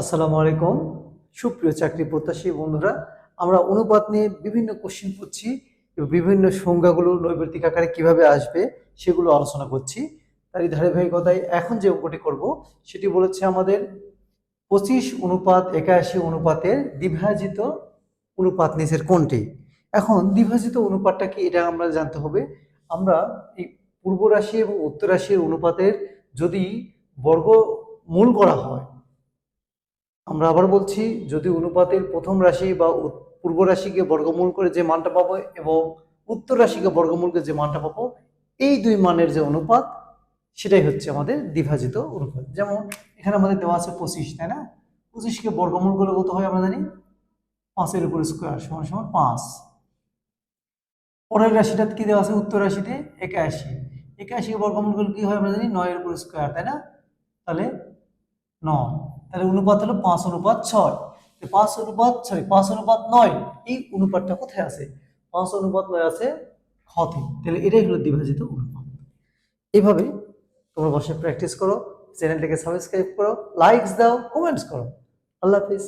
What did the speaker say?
আসসালামু আলাইকুম। সুপ্রিয় চাকরি প্রত্যাশী বন্ধুরা, আমরা অনুপাত নিয়ে বিভিন্ন কোশ্চেন করছি বিভিন্ন সংজ্ঞাগুলো নৈবেদিক আকারে কীভাবে আসবে সেগুলো আলোচনা করছি। তারই ধারাবাহিকতায় এখন যে অঙ্কটি করব, সেটি বলেছে আমাদের পঁচিশ অনুপাত একাশি অনুপাতের দ্বিভাজিত অনুপাত নিচের কোনটি? এখন দ্বিভাজিত অনুপাতটা কি এটা আমরা জানতে হবে। আমরা এই পূর্ব রাশি এবং উত্তর রাশির অনুপাতের যদি বর্গমূল করা হয় আমরা আবার বলছি, যদি অনুপাতের প্রথম রাশি বা পূর্ব রাশিকে বর্গমূল করে যে মানটা পাবো এবং উত্তর রাশিকে বর্গমূল করে যে মানটা পাবো, এই দুই মানের যে অনুপাত, সেটাই হচ্ছে আমাদের দ্বিভাজিত অনুপাত। যেমন এখানে আমাদের দেওয়া আছে পঁচিশ, তাই না? পঁচিশকে বর্গমূল করলে কত হয় আমরা জানি? পাঁচের উপর স্কোয়ার সমান সমান পাঁচ। পরের রাশিটা কি দেওয়া আছে? উত্তর রাশিতে একাশি। একাশিকে বর্গমূল করলে কি হয় আমরা জানি? নয়ের উপর স্কোয়ার তাই না? তাহলে নয়। তাহলে অনুপাত হলো পাঁচ অনুপাত ছয়। পাঁচ অনুপাত সরি পাঁচ অনুপাত নয়, এই অনুপাতটা কোথায় আছে? পাঁচ অনুপাত নয় আছে ক্ষতি। তাহলে এটাই হলো দ্বিভাজিত অনুপাত। এইভাবে তোমার বসে প্র্যাকটিস করো, চ্যানেলটাকে সাবস্ক্রাইব করো লাইকস দাও কমেন্টস করো। আল্লাহ হাফিজ।